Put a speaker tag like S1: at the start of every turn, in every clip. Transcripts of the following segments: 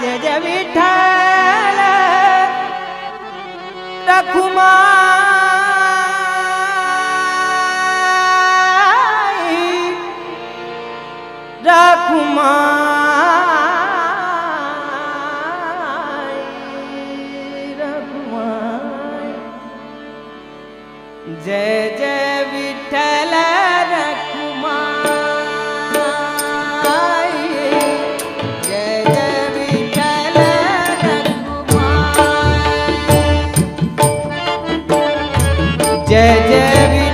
S1: જય જય વિઠ્ઠલ રખુમાઈ રખુમાઈ રખુમાઈ જય જય જય જય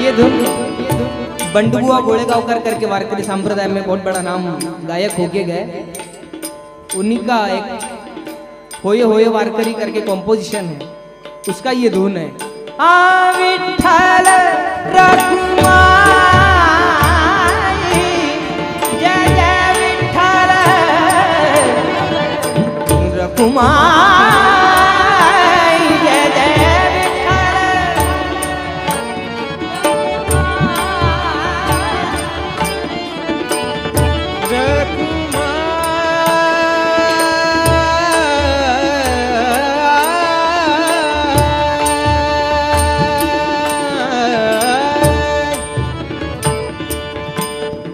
S1: ये धुन, बंडुआ गोड़ेगांवकर करके वारकरी संप्रदाय में बहुत बड़ा नाम गायक होके गए। उन्हीं का एक होए होए वारकरी करके कॉम्पोजिशन है। उसका ये धुन है। आ विठ्ठल रखुमाई, जय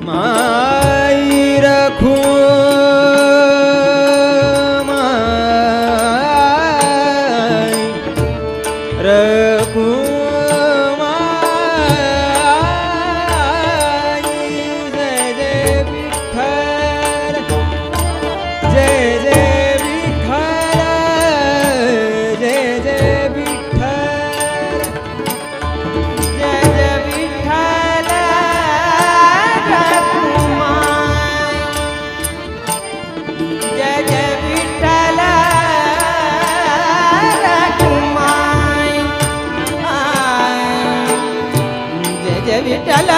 S1: ma ವಿಠಲ